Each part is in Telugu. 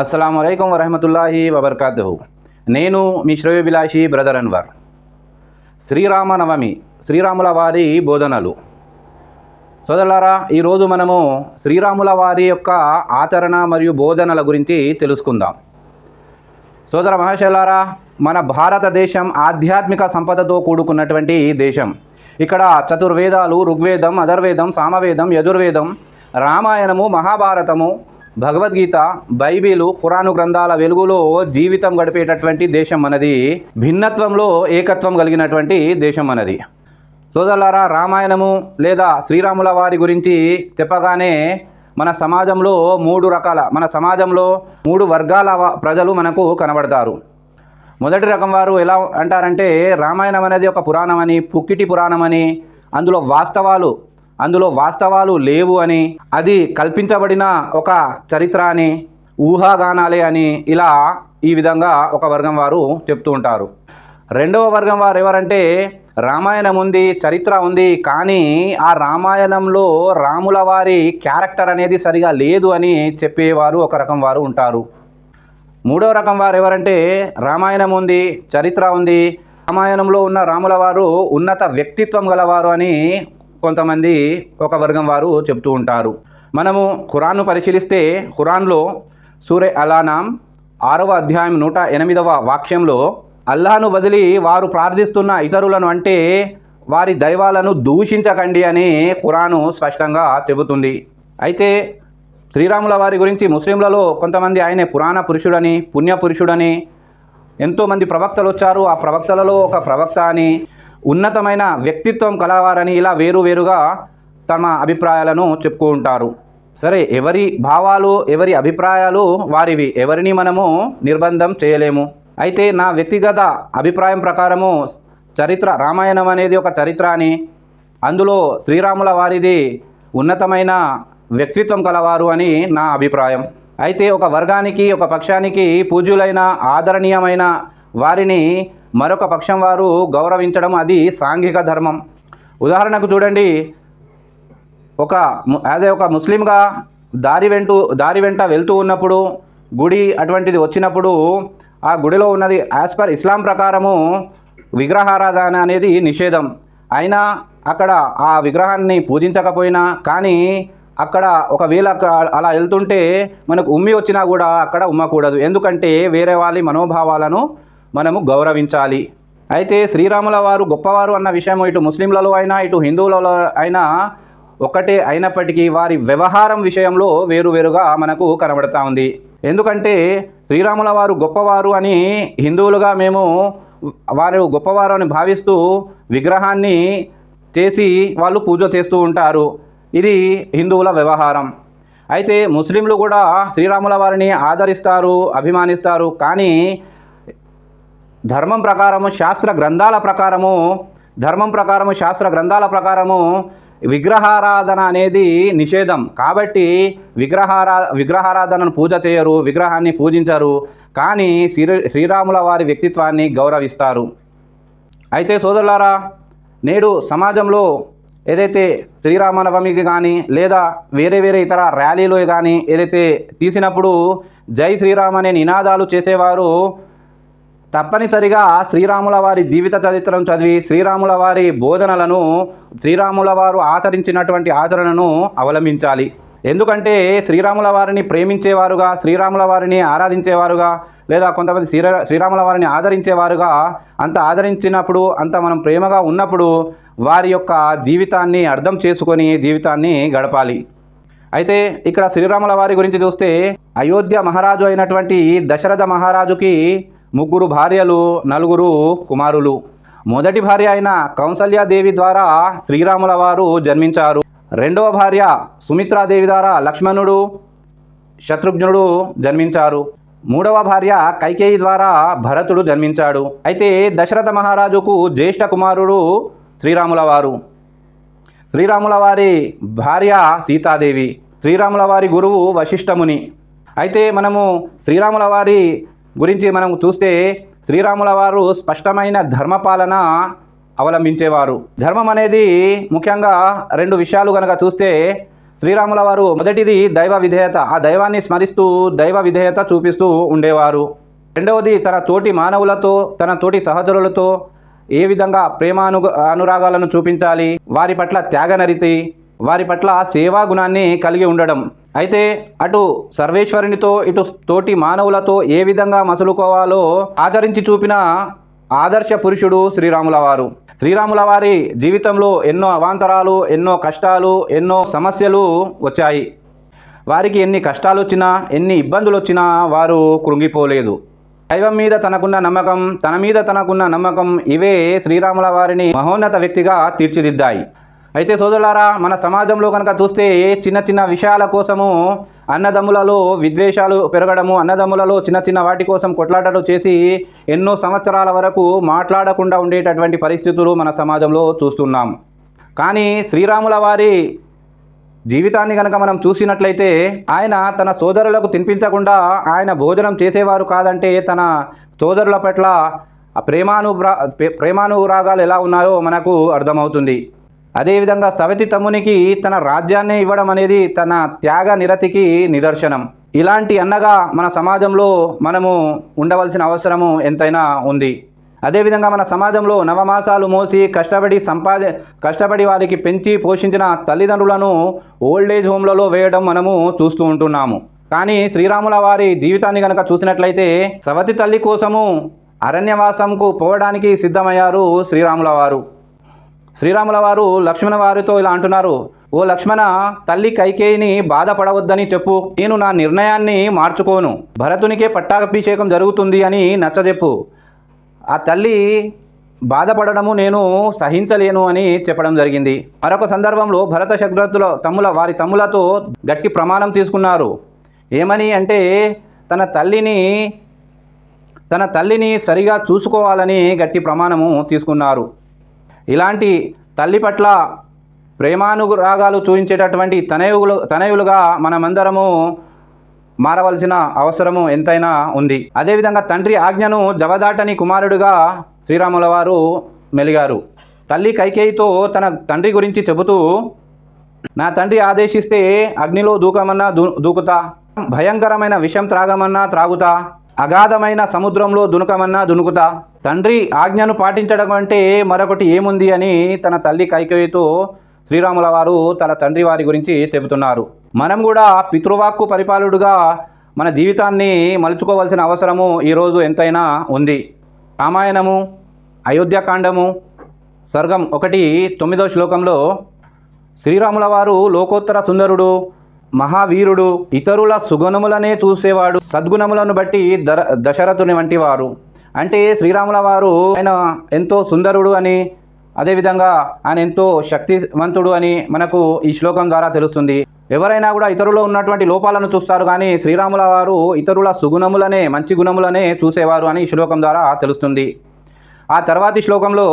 అస్సలం అయికం వరహమతుల్లాహి వబర్కాతు నేను మీ శ్రేయోభిలాషి బ్రదర్ అన్వర్. శ్రీరామనవమి శ్రీరాముల వారి బోధనలు. సోదరులారా ఈరోజు మనము శ్రీరాముల వారి యొక్క ఆచరణ మరియు బోధనల గురించి తెలుసుకుందాం. సోదర మహర్షులారా మన భారతదేశం ఆధ్యాత్మిక సంపదతో కూడుకున్నటువంటి దేశం. ఇక్కడ చతుర్వేదాలు ఋగ్వేదం అధర్వేదం సామవేదం యజుర్వేదం రామాయణము మహాభారతము భగవద్గీత బైబిలు ఖురాను గ్రంథాల వెలుగులో జీవితం గడిపేటటువంటి దేశం మనది భిన్నత్వంలో ఏకత్వం కలిగినటువంటి దేశం మనది సోదరులారా రామాయణము లేదా శ్రీరాముల వారి గురించి చెప్పగానే మన సమాజంలో మూడు రకాల మన సమాజంలో మూడు వర్గాల ప్రజలు మనకు కనబడతారు. మొదటి రకం వారు ఎలా అంటారంటే రామాయణం అనేది ఒక పురాణం అని పుక్కిటి పురాణం అని అందులో వాస్తవాలు అందులో వాస్తవాలు లేవు అని అది కల్పించబడిన ఒక చరిత్ర అని ఊహాగానాలే అని ఇలా ఈ విధంగా ఒక వర్గం వారు చెప్తూ ఉంటారు. రెండవ వర్గం వారు ఎవరంటే రామాయణం ఉంది చరిత్ర ఉంది కానీ ఆ రామాయణంలో రాముల వారి క్యారెక్టర్ అనేది సరిగా లేదు అని చెప్పేవారు ఒక రకం వారు ఉంటారు. మూడవ రకం వారు ఎవరంటే రామాయణం ఉంది చరిత్ర ఉంది రామాయణంలో ఉన్న రాముల వారు ఉన్నత వ్యక్తిత్వం గలవారు అని కొంతమంది ఒక వర్గం వారు చెప్తూ ఉంటారు. మనము ఖురాన్ను పరిశీలిస్తే ఖురాన్లో సూర్య అలానాం ఆరవ అధ్యాయం నూట ఎనిమిదవ వాక్యంలో అల్లాను వదిలి వారు ప్రార్థిస్తున్న ఇతరులను అంటే వారి దైవాలను దూషించకండి అని ఖురాను స్పష్టంగా చెబుతుంది. అయితే శ్రీరాముల వారి గురించి ముస్లింలలో కొంతమంది ఆయనే పురాణ పురుషుడని పుణ్య పురుషుడని ఎంతోమంది ప్రవక్తలు వచ్చారు. ఆ ప్రవక్తలలో ఒక ప్రవక్త అని ఉన్నతమైన వ్యక్తిత్వం కలవారని ఇలా వేరు వేరుగా తమ అభిప్రాయాలను చెప్పుకుంటారు ఉంటారు. సరే ఎవరి భావాలు ఎవరి అభిప్రాయాలు వారివి? ఎవరిని మనము నిర్బంధం చేయలేము? అయితే నా వ్యక్తిగత అభిప్రాయం ప్రకారము చరిత్ర రామాయణం అనేది ఒక చరిత్ర అని అందులో శ్రీరాముల వారిది ఉన్నతమైన వ్యక్తిత్వం కలవారు అని నా అభిప్రాయం. అయితే ఒక వర్గానికి ఒక పక్షానికి పూజ్యులైన ఆదరణీయమైన వారిని మరొక పక్షం వారు గౌరవించడం అది సాంఘిక ధర్మం. ఉదాహరణకు చూడండి ఒక అదే ఒక ముస్లింగా దారి వెంటూ దారి వెంట వెళ్తూ ఉన్నప్పుడు గుడి అటువంటిది వచ్చినప్పుడు ఆ గుడిలో ఉన్నది యాజ్ పర్ ఇస్లాం ప్రకారము విగ్రహారాధన అనేది నిషేధం. అయినా అక్కడ ఆ విగ్రహాన్ని పూజించకపోయినా కానీ అక్కడ ఒకవేళ వేళ అలా వెళ్తుంటే మనకు ఉమ్మి వచ్చినా కూడా అక్కడ ఉమ్మకూడదు. ఎందుకంటే వేరే వాళ్ళ మనోభావాలను మనము గౌరవించాలి. అయితే శ్రీరాముల వారు గొప్పవారు అన్న విషయం ఇటు ముస్లింలలో అయినా ఇటు హిందువులలో అయినా ఒకటే అయినప్పటికీ వారి వ్యవహారం విషయంలో వేరువేరుగా మనకు కనబడతా ఉంది. ఎందుకంటే శ్రీరాముల వారు గొప్పవారు అని హిందువులుగా మేము వారు గొప్పవారు అని భావిస్తూ విగ్రహాన్ని చేసి వాళ్ళు పూజ చేస్తూ ఉంటారు. ఇది హిందువుల వ్యవహారం. అయితే ముస్లింలు కూడా శ్రీరాముల వారిని ఆదరిస్తారు అభిమానిస్తారు. కానీ ధర్మం ప్రకారము శాస్త్ర గ్రంథాల ప్రకారము ధర్మం ప్రకారము శాస్త్ర గ్రంథాల ప్రకారము విగ్రహారాధన అనేది నిషేధం. కాబట్టి విగ్రహారా విగ్రహారాధనను పూజ చేయరు విగ్రహాన్ని పూజించరు. కానీ శ్రీ శ్రీరాముల వారి వ్యక్తిత్వాన్ని గౌరవిస్తారు. అయితే సోదరులారా నేడు సమాజంలో ఏదైతే శ్రీరామనవమికి కానీ లేదా వేరే వేరే ఇతర ర్యాలీలు కానీ ఏదైతే తీసినప్పుడు జై శ్రీరామ్ అనే నినాదాలు చేసేవారు తప్పనిసరిగా శ్రీరాముల వారి జీవిత చరిత్రను చదివి శ్రీరాముల వారి బోధనలను శ్రీరాముల వారు ఆచరించినటువంటి ఆచరణను అవలంబించాలి. ఎందుకంటే శ్రీరాముల వారిని ప్రేమించేవారుగా శ్రీరాముల వారిని ఆరాధించేవారుగా లేదా కొంతమంది శ్రీరా శ్రీరాముల వారిని ఆదరించేవారుగా అంత ఆదరించినప్పుడు అంత మనం ప్రేమగా ఉన్నప్పుడు వారి యొక్క జీవితాన్ని అర్థం చేసుకొని జీవితాన్ని గడపాలి. అయితే ఇక్కడ శ్రీరాముల వారి గురించి చూస్తే అయోధ్య మహారాజు అయినటువంటి దశరథ మహారాజుకి ముగ్గురు భార్యలు నలుగురు కుమారులు. మొదటి భార్య అయిన కౌసల్యాదేవి ద్వారా శ్రీరాముల వారు జన్మించారు. రెండవ భార్య సుమిత్రాదేవి ద్వారా లక్ష్మణుడు శత్రుఘ్నుడు జన్మించారు. మూడవ భార్య కైకేయి ద్వారా భరతుడు జన్మించాడు. అయితే దశరథ మహారాజుకు జ్యేష్ఠ కుమారుడు శ్రీరాముల వారు. శ్రీరాముల వారి భార్య సీతాదేవి. శ్రీరాముల వారి గురువు వశిష్ఠముని. అయితే మనము శ్రీరాముల వారి గురించి మనం చూస్తే శ్రీరాముల వారు స్పష్టమైన ధర్మపాలన అవలంబించేవారు. ధర్మం అనేది ముఖ్యంగా రెండు విషయాలు కనుక చూస్తే శ్రీరాముల వారు మొదటిది దైవ విధేయత. ఆ దైవాన్ని స్మరిస్తూ దైవ విధేయత చూపిస్తూ ఉండేవారు. రెండవది తన తోటి మానవులతో తన తోటి సహచరులతో ఏ విధంగా ప్రేమాను అనురాగాలను చూపించాలి వారి పట్ల త్యాగనరితి వారి పట్ల సేవా గుణాన్ని కలిగి ఉండడం. అయితే అటు సర్వేశ్వరునితో ఇటు తోటి మానవులతో ఏ విధంగా మసులుకోవాలో ఆచరించి చూపిన ఆదర్శ పురుషుడు శ్రీరాముల వారు శ్రీరాముల వారి జీవితంలో ఎన్నో అవాంతరాలు ఎన్నో కష్టాలు ఎన్నో సమస్యలు వచ్చాయి. వారికి ఎన్ని కష్టాలు వచ్చినా ఎన్ని ఇబ్బందులు వచ్చినా వారు కృంగిపోలేదు. దైవం మీద తనకున్న నమ్మకం తన మీద తనకున్న నమ్మకం ఇవే శ్రీరాముల వారిని మహోన్నత వ్యక్తిగా తీర్చిదిద్దాయి. అయితే సోదరులారా మన సమాజంలో కనుక చూస్తే చిన్న చిన్న విషయాల కోసము అన్నదమ్ములలో విద్వేషాలు పెరగడము అన్నదమ్ములలో చిన్న చిన్న వాటి కోసం కొట్లాటలు చేసి ఎన్నో సంవత్సరాల వరకు మాట్లాడకుండా ఉండేటటువంటి పరిస్థితులు మన సమాజంలో చూస్తున్నాం. కానీ శ్రీరాముల వారి జీవితాన్ని కనుక మనం చూసినట్లయితే ఆయన తన సోదరులకు తినిపించకుండా ఆయన భోజనం చేసేవారు కాదంటే తన సోదరుల పట్ల ఆ ప్రేమానురా ప్రేమానురాగాలు ఎలా ఉన్నాయో మనకు అర్థమవుతుంది. అదేవిధంగా సవతి తమ్మునికి తన రాజ్యాన్ని ఇవ్వడం అనేది తన త్యాగ నిరతికి నిదర్శనం. ఇలాంటి అన్నగా మన సమాజంలో మనము ఉండవలసిన అవసరము ఎంతైనా ఉంది. అదేవిధంగా మన సమాజంలో నవమాసాలు మోసి కష్టపడి సంపాది కష్టపడి వారికి పెంచి పోషించిన తల్లిదండ్రులను ఓల్డ్ ఏజ్ హోమ్లలో వేయడం మనము చూస్తూ ఉంటున్నాము. కానీ శ్రీరాముల వారి జీవితాన్ని కనుక చూసినట్లయితే సవతి తల్లి కోసము అరణ్యవాసంకు పోవడానికి సిద్ధమయ్యారు శ్రీరాముల వారు. శ్రీరాముల వారు లక్ష్మణ వారితో ఇలా అంటున్నారు ఓ లక్ష్మణ తల్లి కైకేయిని బాధపడవద్దని చెప్పు. నేను నా నిర్ణయాన్ని మార్చుకోను. భరతునికే పట్టాభిషేకం జరుగుతుంది అని నచ్చజెప్పు. ఆ తల్లి బాధపడడము నేను సహించలేను అని చెప్పడం జరిగింది. మరొక సందర్భంలో భరత శత్రుల తమ్ముల వారి తమ్ములతో గట్టి ప్రమాణం తీసుకున్నారు. ఏమని అంటే తన తల్లిని తన తల్లిని సరిగా చూసుకోవాలని గట్టి ప్రమాణము తీసుకున్నారు. ఇలాంటి తల్లి పట్ల ప్రేమానురాగాలు చూపించేటటువంటి తనయులు తనయులుగా మనమందరము మారవలసిన అవసరము ఎంతైనా ఉంది. అదేవిధంగా తండ్రి ఆజ్ఞను జవదాటని కుమారుడుగా శ్రీరాముల వారు మెలిగారు. తల్లి కైకేయితో తన తండ్రి గురించి చెబుతూ నా తండ్రి ఆదేశిస్తే అగ్నిలో దూకమన్నా దూ దూకుతా? భయంకరమైన విషం త్రాగమన్నా త్రాగుతా? అగాధమైన సముద్రంలో దునుకమన్నా దునుకుతా? తండ్రి ఆజ్ఞను పాటించడం అంటే మరొకటి ఏముంది అని తన తల్లి కైకేయితో శ్రీరాముల వారు తన తండ్రి వారి గురించి చెబుతున్నారు. మనం కూడా పితృవాక్కు పరిపాలుడుగా మన జీవితాన్ని మలుచుకోవాల్సిన అవసరము ఈరోజు ఎంతైనా ఉంది. రామాయణము అయోధ్యకాండము స్వర్గం ఒకటి తొమ్మిదో శ్లోకంలో శ్రీరాముల వారు లోకోత్తర సుందరుడు మహావీరుడు ఇతరుల సుగుణములనే చూసేవాడు సద్గుణములను బట్టి దర దశరథుని వంటి వారు అంటే శ్రీరాముల వారు ఆయన ఎంతో సుందరుడు అని అదేవిధంగా ఆయన ఎంతో శక్తివంతుడు అని మనకు ఈ శ్లోకం ద్వారా తెలుస్తుంది. ఎవరైనా కూడా ఇతరులో ఉన్నటువంటి లోపాలను చూస్తారు కానీ శ్రీరాముల వారు ఇతరుల సుగుణములనే మంచి గుణములనే చూసేవారు అని ఈ శ్లోకం ద్వారా తెలుస్తుంది. ఆ తర్వాతి శ్లోకంలో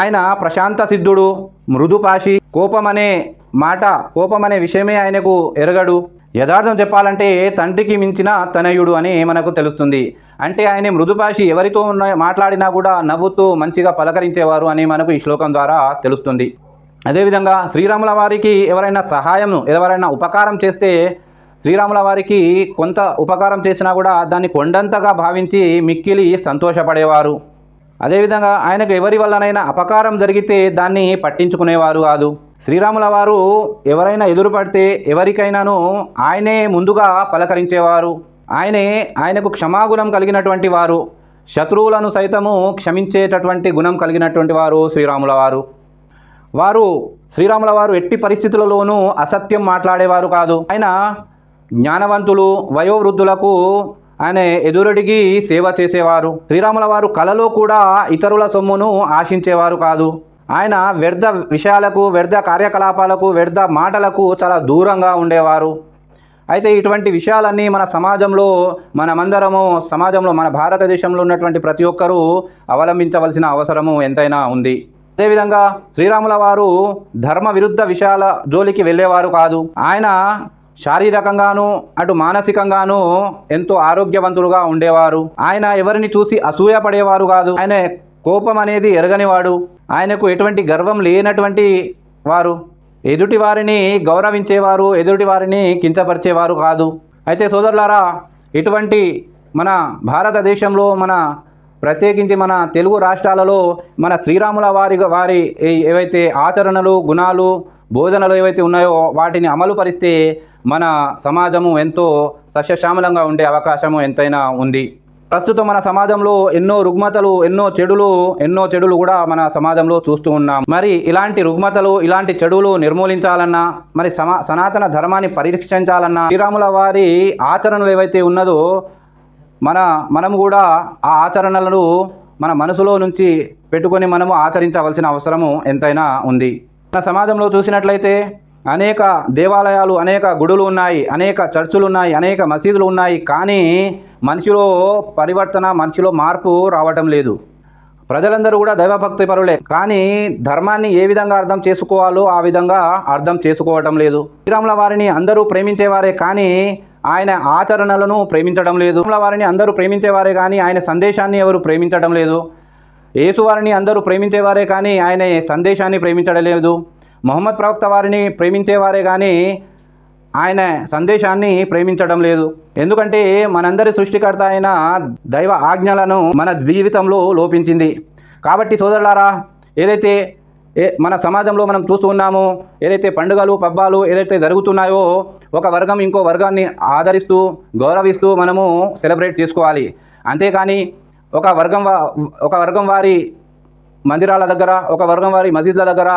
ఆయన ప్రశాంత సిద్ధుడు మృదుపాషి కోపం అనే మాట కోపం అనే విషయమే ఆయనకు ఎరగడు. యథార్థం చెప్పాలంటే తండ్రికి మించిన తనయుడు అని మనకు తెలుస్తుంది. అంటే ఆయన మృదుపాషి ఎవరితో ఉన్న మాట్లాడినా కూడా నవ్వుతూ మంచిగా పలకరించేవారు అని మనకు ఈ శ్లోకం ద్వారా తెలుస్తుంది. అదేవిధంగా శ్రీరాముల వారికి ఎవరైనా సహాయం ఎవరైనా ఉపకారం చేస్తే శ్రీరాముల వారికి కొంత ఉపకారం చేసినా కూడా దాన్ని కొండంతగా భావించి మిక్కిలి సంతోషపడేవారు. అదేవిధంగా ఆయనకు ఎవరి వల్లనైనా అపకారం జరిగితే దాన్ని పట్టించుకునేవారు కాదు. శ్రీరాముల వారు ఎవరైనా ఎదురుపడితే ఎవరికైనాను ఆయనే ముందుగా పలకరించేవారు. ఆయనే ఆయనకు క్షమాగుణం కలిగినటువంటి వారు. శత్రువులను సైతము క్షమించేటటువంటి గుణం కలిగినటువంటి వారు శ్రీరాముల వారు. వారు శ్రీరాముల వారు ఎట్టి పరిస్థితులలోనూ అసత్యం మాట్లాడేవారు కాదు. ఆయన జ్ఞానవంతులు వయోవృద్ధులకు ఆయన ఎదురడిగి సేవ చేసేవారు. శ్రీరాముల వారు కలలో కూడా ఇతరుల సొమ్మును ఆశించేవారు కాదు. ఆయన వ్యర్థ విషయాలకు వ్యర్థ కార్యకలాపాలకు వ్యర్థ మాటలకు చాలా దూరంగా ఉండేవారు. అయితే ఇటువంటి విషయాలన్నీ మన సమాజంలో మనమందరము సమాజంలో మన భారతదేశంలో ఉన్నటువంటి ప్రతి ఒక్కరూ అవలంబించవలసిన అవసరము ఎంతైనా ఉంది. అదేవిధంగా శ్రీరాముల వారు ధర్మ విరుద్ధ విషయాల జోలికి వెళ్ళేవారు కాదు. ఆయన శారీరకంగాను అటు మానసికంగాను ఎంతో ఆరోగ్యవంతులుగా ఉండేవారు. ఆయన ఎవరిని చూసి అసూయ పడేవారు కాదు. ఆయన కోపం అనేది ఎరగనివాడు. ఆయనకు ఎటువంటి గర్వం లేనటువంటి వారు. ఎదుటి వారిని గౌరవించేవారు ఎదుటి వారిని కించపరిచేవారు కాదు. అయితే సోదరులారా ఇటువంటి మన భారతదేశంలో మన ప్రత్యేకించి మన తెలుగు రాష్ట్రాలలో మన శ్రీరాముల వారి వారి ఏవైతే ఆచరణలు గుణాలు బోధనలు ఏవైతే ఉన్నాయో వాటిని అమలు పరిస్తే మన సమాజము ఎంతో సస్యశ్యామలంగా ఉండే అవకాశము ఎంతైనా ఉంది. ప్రస్తుతం మన సమాజంలో ఎన్నో రుగ్మతలు ఎన్నో చెడులు ఎన్నో చెడులు కూడా మన సమాజంలో చూస్తూ ఉన్నాం. మరి ఇలాంటి రుగ్మతలు ఇలాంటి చెడులు నిర్మూలించాలన్నా మరి సమా సనాతన ధర్మాన్ని పరీక్షించాలన్నా శ్రీరాముల వారి ఆచరణలు ఏవైతే ఉన్నదో మన మనము కూడా ఆ ఆచరణలను మన మనసులో నుంచి పెట్టుకొని మనము ఆచరించవలసిన అవసరము ఎంతైనా ఉంది. మన సమాజంలో చూసినట్లయితే అనేక దేవాలయాలు అనేక గుడులు ఉన్నాయి అనేక చర్చులు ఉన్నాయి అనేక మసీదులు ఉన్నాయి కానీ మనిషిలో పరివర్తన మనిషిలో మార్పు రావటం లేదు. ప్రజలందరూ కూడా దైవభక్తి పరులే కానీ ధర్మాన్ని ఏ విధంగా అర్థం చేసుకోవాలో ఆ విధంగా అర్థం చేసుకోవటం లేదు. శ్రీరాముల వారిని అందరూ ప్రేమించేవారే కానీ ఆయన ఆచరణలను ప్రేమించడం లేదు. వారిని అందరూ ప్రేమించేవారే కానీ ఆయన సందేశాన్ని ఎవరు ప్రేమించడం లేదు. యేసువారిని అందరూ ప్రేమించేవారే కానీ ఆయన సందేశాన్ని ప్రేమించడం లేదు. మొహమ్మద్ ప్రవక్త వారిని ప్రేమించేవారే కానీ ఆయన సందేశాన్ని ప్రేమించడం లేదు. ఎందుకంటే మనందరి సృష్టికర్త అయిన దైవ ఆజ్ఞలను మన జీవితంలో లోపించింది. కాబట్టి సోదరులారా ఏదైతే ఏ మన సమాజంలో మనం చూస్తూ ఉన్నాము ఏదైతే పండుగలు పబ్బాలు ఏదైతే జరుగుతున్నాయో ఒక వర్గం ఇంకో వర్గాన్ని ఆదరిస్తూ గౌరవిస్తూ మనము సెలబ్రేట్ చేసుకోవాలి. అంతేకాని ఒక వర్గం ఒక వర్గం వారి మందిరాల దగ్గర ఒక వర్గం వారి మసీదుల దగ్గర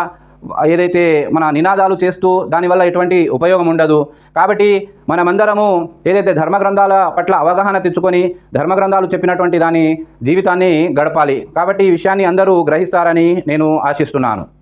ఏదైతే మన నినాదాలు చేస్తూ దానివల్ల ఎటువంటి ఉపయోగం ఉండదు. కాబట్టి మనమందరము ఏదైతే ధర్మ గ్రంథాల పట్ల అవగాహన తెచ్చుకొని ధర్మ గ్రంథాలు చెప్పినటువంటి దాని జీవితాన్ని గడపాలి. కాబట్టి ఈ విషయాన్ని అందరూ గ్రహిస్తారని నేను ఆశిస్తున్నాను.